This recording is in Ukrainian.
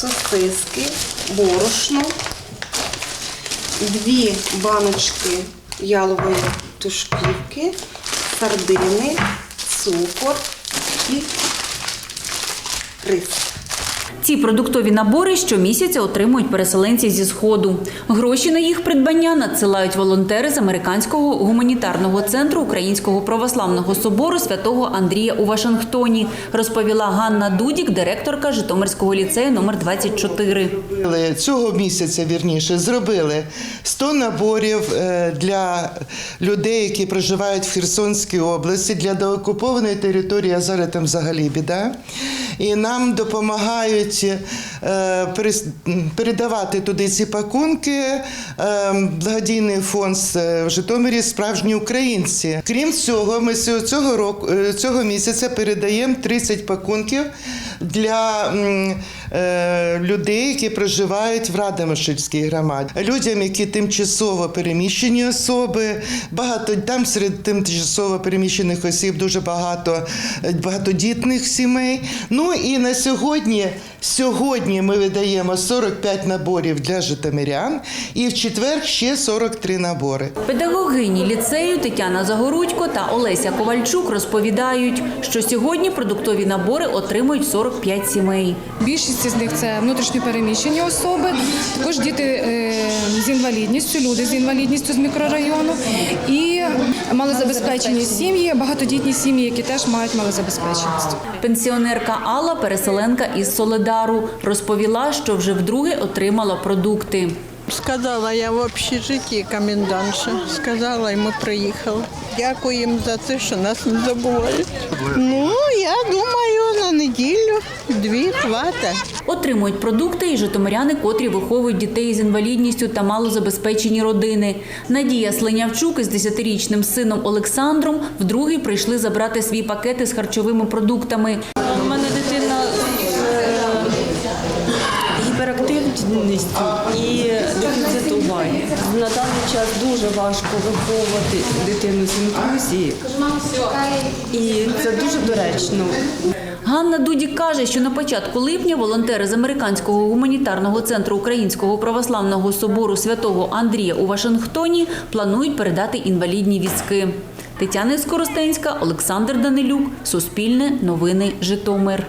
сосиски, борошно, дві баночки ялової тушківки, сардини, цукор і рис. Ці продуктові набори щомісяця отримують переселенці зі сходу. Гроші на їх придбання надсилають волонтери з американського гуманітарного центру Українського православного собору святого Андрія у Вашингтоні, розповіла Ганна Дудік, директорка Житомирського ліцею номер 24. Цього місяця вірніше зробили 100 наборів е, для людей, які проживають в Херсонській області, для деокупованої території, а зараз там взагалі біда. І нам допомагають е, передавати туди ці пакунки е, благодійний фонд е, в Житомирі справжні українці. Крім цього, ми цього- року цього місяця передаємо 30 пакунків для людей, які проживають в Радомишльській громаді, людям, які тимчасово переміщені особи, багато там серед тимчасово переміщених осіб дуже багато багатодітних сімей. Ну і на сьогодні, сьогодні ми видаємо 45 наборів для житомирян, і в четвер ще 43 набори. Педагогині ліцею Тетяна Загорудько та Олеся Ковальчук розповідають, що сьогодні продуктові набори отримують 45 сімей. Більшість з них це внутрішньо переміщені особи, також діти е, з інвалідністю, люди з інвалідністю з мікрорайону і малозабезпечені сім'ї, багатодітні сім'ї, які теж мають малозабезпеченість. Пенсіонерка Алла, переселенка із Соледару, розповіла, що вже вдруге отримала продукти. Сказала я в общежитті комендантша. Сказала, і ми приїхали. Дякую їм за те, що нас не забувають. Ну, я думаю, дві хвата. Отримують продукти і житомиряни, котрі виховують дітей з інвалідністю та малозабезпечені родини. Надія Слинявчук із 10-річним сином Олександром вдруге прийшли забрати свій пакети з харчовими продуктами. У мене дитина з е, і дефіцит уваги. На даний час дуже важко виховувати дитину з інклюзією. І це дуже доречно. Ганна Дудік каже, що на початку липня волонтери з американського гуманітарного центру Українського православного собору святого Андрія у Вашингтоні планують передати інвалідні візки. Тетяна Скоростенська, Олександр Данилюк, Суспільне, Новини, Житомир.